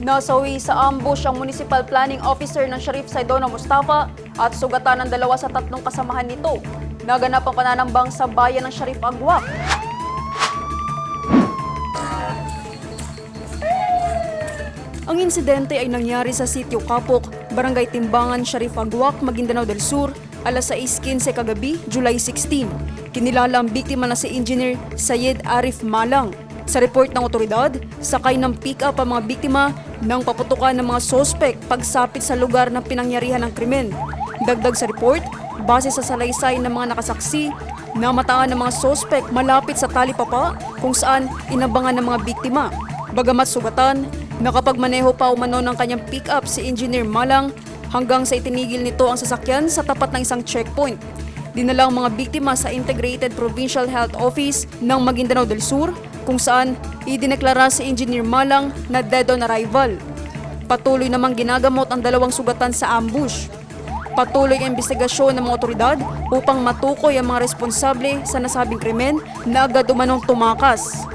Nasawi sa ambush ang Municipal Planning Officer ng Sharif Saidona Mustafa at sugatan ng dalawa sa tatlong kasamahan nito. Naganap ang pananambang sa bayan ng Sharif Agwak. Ang insidente ay nangyari sa sitio Kapok, Barangay Timbangan, Sharif Agwak, Maguindanao del Sur, alas 6.15 kagabi, July 16. Kinilala ang biktima na si Engineer Sayed Arif Malang. Sa report ng otoridad, sakay ng pick-up ang mga biktima nang paputukan ng mga sospek pagsapit sa lugar ng pinangyarihan ng krimen. Dagdag sa report, base sa salaysay ng mga nakasaksi, namataan ng mga sospek malapit sa talipapa kung saan inabangan ng mga biktima. Bagamat sugatan, nakapagmaneho pa umano ng kanyang pick-up si Engineer Malang hanggang sa itinigil nito ang sasakyan sa tapat ng isang checkpoint. Dinala ang mga biktima sa Integrated Provincial Health Office ng Maguindanao del Sur kung saan idineklara si Engineer Malang na dead on arrival. Patuloy namang ginagamot ang dalawang sugatan sa ambush. Patuloy ang investigasyon ng mga otoridad upang matukoy ang mga responsable sa nasabing krimen na agad umanong tumakas.